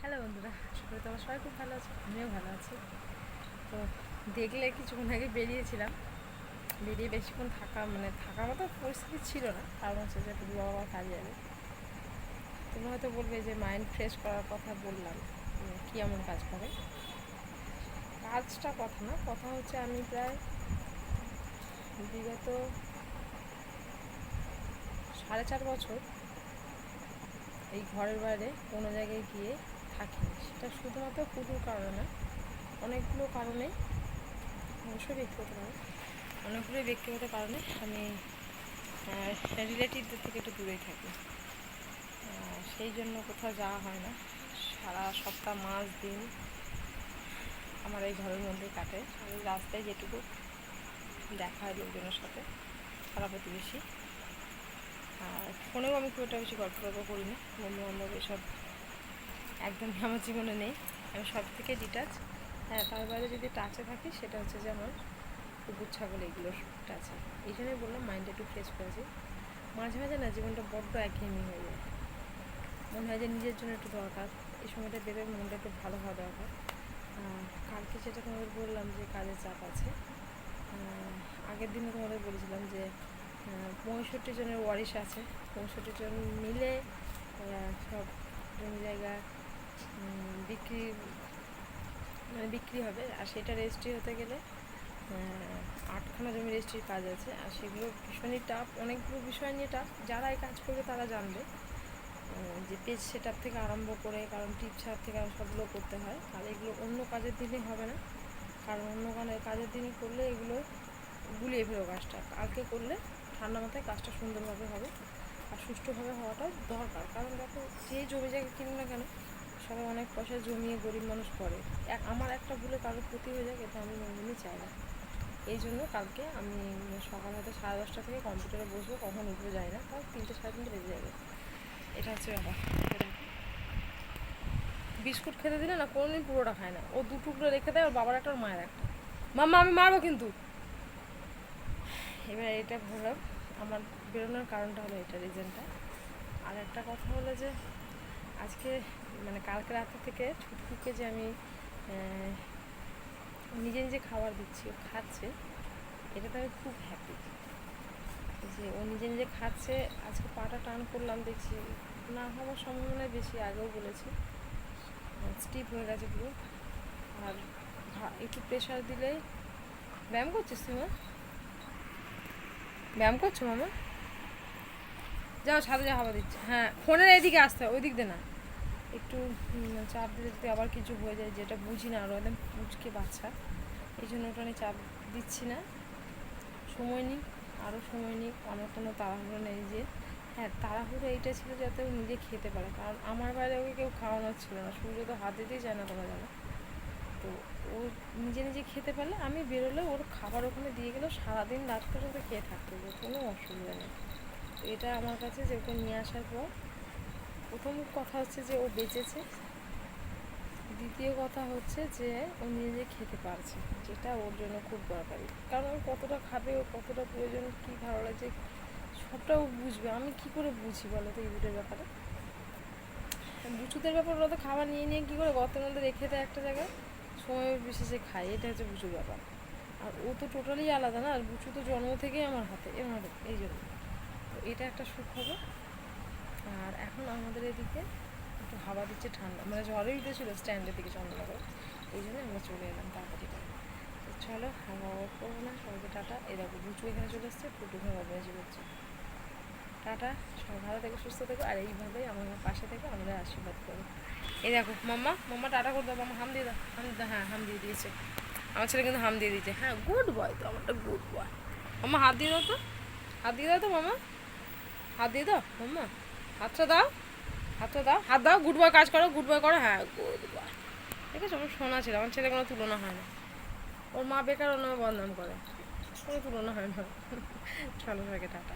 Hello বন্ধুরা, আশা করি তোমরা সবাই খুব ভালো আছো, আমিও ভালো আছি। তো দেখলে কিছুক্ষণ আগে বেরিয়েছিলাম। বেরিয়ে বেশিক্ষণ থাকা মানে থাকার মতো পরিস্থিতি ছিল না, কারণ হচ্ছে যে একটু বাবা কাজ যাবে তুমি হয়তো বলবে যে মাইন্ড ফ্রেশ করার কথা বললাম কি এমন কাজ করে? কাজটা কথা না, কথা হচ্ছে আমি প্রায় বিগত সাড়ে চার বছর এই ঘরের বাইরে কোনো জায়গায় গিয়ে থাকিনি সেটা শুধুমাত্র পুজোর কারণে। না অনেকগুলো কারণে অবশ্যই ব্যক্তিগত কারণ। অনেকগুলোই ব্যক্তিগত কারণে আমি রিলেটিভদের থেকে একটু দূরেই থাকি। সেই জন্য কোথাও যাওয়া হয় না। সারা সপ্তাহ, মাস, দিন আমার এই ঘরের মধ্যেই কাটে। আমি রাস্তায় যেটুকু দেখা হয় লোকজনের সাথে, পাড়া প্রতিবেশী। আর ফোনেও আমি খুব একটা বেশি গল্প টল্প করি না বন্ধু বান্ধব এসব একদমই আমার জীবনে নেই। আমি সব থেকে ডিটাচ হ্যাঁ তার বাইরে যদি টাচে থাকি, সেটা হচ্ছে যে আমার কুকুর, ছাগল এগুলোর টাচে এই জন্যই বললাম মাইন্ডটা একটু ফ্রেশ করেছি মাঝে মাঝে না জীবনটা বড্ড একঘেয়েমি হয়ে যায়। মনে হয় যে নিজের জন্য একটু দরকার। এই সময়টা বেরোয় মনটা একটু ভালো হওয়া দরকার। কালকে যেটা তোমাদের বললাম যে কাজের চাপ আছে। আগের দিনে তোমাদের বলেছিলাম যে পঁয়ষট্টি জনের ওয়ারিশ আছে। পঁয়ষট্টি জন মিলে, ওরা সব জমি জায়গা বিক্রি মানে বিক্রি হবে। আর সেটা রেজিস্ট্রি হতে গেলে আটখানা জমি রেজিস্ট্রির কাজ আছে। আর সেগুলো ভীষণই টাফ অনেকগুলো বিষয় নিয়ে টাফ যারা এই কাজ করবে তারা জানবে যে পেজ সেট থেকে আরম্ভ করে, কারণ টিপ ছাপ থেকে সবগুলো করতে হয়। আর এগুলো অন্য কাজের দিনে হবে না। কারণ অন্য কানে- কাজের দিনে করলে এগুলো গুলিয়ে ফেলো কাজটা। কালকে করলে ঠান্ডা মাথায় কাজটা সুন্দরভাবে হবে। আর সুষ্ঠুভাবে হওয়াটা দরকার। কারণ দেখো, যে জমি জায়গা কিনুক না কেন সবাই অনেক পয়সা জমিয়ে গরিব মানুষ পড়ে। আমার একটা ভুলে কারোর ক্ষতি হয়ে যায় এটা আমি কোনোদিনই চাই না। এই জন্য কালকে আমি সকাল হয়তো সাড়ে দশটা থেকে কম্পিউটারে বসবো, কখন উঠবো যায় না কারণ তিনটে সাড়ে তিনটে বেজে যাবে। এটা হচ্ছে ব্যাপার। বিস্কুট খেতে দিলে না কোনোদিন পুরোটা খায় না। ও দু টুকরো রেখে দেয়, ওর বাবার একটা, ওর মায়ের একটা। মাম্মা, আমি মারবো কিন্তু। এবার এটা ভাবলাম, আমার বেরোনোর কারণটা হলো এটা রিজনটা আর একটা কথা হলো যে আজকে মানে কালকে রাতে থেকে ছুটকুকে যে আমি নিজে নিজে খাবার দিচ্ছি, ও খাচ্ছে, এটাতে আমি খুব হ্যাপি যে ও নিজে নিজে খাচ্ছে, আজকে পাটা টান করলাম, দেখছি না হওয়ার সম্ভাবনা বেশি, আগেও বলেছি। স্টিপ হয়ে গেছে পুরো। আর একটু প্রেশার দিলেই ব্যায়াম করছিস তুই মা? ব্যায়াম করছ মামা? যাও ছাদে যা হাওয়া দিচ্ছে। হ্যাঁ ফোনের এইদিকে আসতে হয় ওই দিক দিয়ে না। একটু চাপ দিলে যদি আবার কিছু হয়ে যায়, যেটা বুঝি না আরও একদম পুচকে বাচ্চা। এই জন্য ওটা আমি চাপ দিচ্ছি না। সময় নিই আরও সময় নিই, আমার কোনো তাড়াহুড়ো নেই যে। হ্যাঁ তাড়াহুড়ো এইটা ছিল যাতে ও নিজে খেতে পারে, কারণ আমার বাইরে ওকে কেউ খাওয়ানোর ছিল না, সূর্য তো হাত দিতেই চায় না তোমরা জানো। তো ও নিজে নিজে খেতে পারলে, আমি বেরোলে ওর খাবার ওখানে দিয়ে গেলেও সারাদিন রাত পর্যন্ত খেয়ে থাকতে হবে, কোনো অসুবিধা নেই। তো এটা আমার কাছে যে ওকে নিয়ে আসার পর প্রথম কথা হচ্ছে যে ও বেঁচেছে। দ্বিতীয় কথা হচ্ছে যে ও নিজে খেতে পারছে, যেটা ওর জন্য খুব দরকারি। কারণ ও কতটা খাবে ও কতটা প্রয়োজন, কী ভালো লাগছে, সবটা ও বুঝবে। আমি কি করে বুঝি বলো তো এই দুটোর ব্যাপারে? বুচুদের ব্যাপার ওরা তো খাবার নিয়ে নিয়ে কী করে গর্তের মধ্যে রেখে দেয় একটা জায়গায়? সময় বিশেষে খায়, এটা হচ্ছে বুচুর ব্যাপার। আর ও তো টোটালি আলাদা না, আর বুচু তো জন্ম থেকেই আমার হাতে এবার এই জন্য। তো এটা একটা সুখবর। আর এখন আমাদের এদিকে একটু হাওয়া দিচ্ছে ঠান্ডা মানে ঝড়ে উঠেছিল স্ট্যান্ডের দিকে চন্দ্রনগর, এই জন্য আমরা চলে এলাম তাড়াতাড়ি করে তো চলো, হাওয়া করব না, সবাইকে টাটা। এই দেখো বুচু এখানে চলে এসছে টুটু এখানে বদমাইশি করছে টাটা, সবাই ভালো থেকো, সুস্থ থেকো, আর এইভাবেই আমার পাশে থেকে, আমাদের আশীর্বাদ করো। এই দেখো, মাম্মা মাম্মা টাটা করে দাও, মাম্মা হাম দিয়ে দাও, হাম দাও হ্যাঁ হাম দিয়ে দিয়েছে। আমার ছেলে কিন্তু হাম দিয়ে দিয়েছে। হ্যাঁ গুড বয় তো, আমারটা গুড বয় মাম্মা হাত দিয়ে দাও তো, হাত দিয়ে দাও তো মামা হাত দিয়ে দাও, মাম্মা। হাতটা দাও হাতটা দাও, হাত দাও, গুড বয় কাজ করো, গুড বয় করো হ্যাঁ গুড বয়। ঠিক আছে আমার শোনা ছিল, আমার ছেলে কোনো তুলনা হয় না। ওর মা বেকার নামে বদনাম করে। কোনো তুলনা হয় না। চলো সবাইকে টাটা।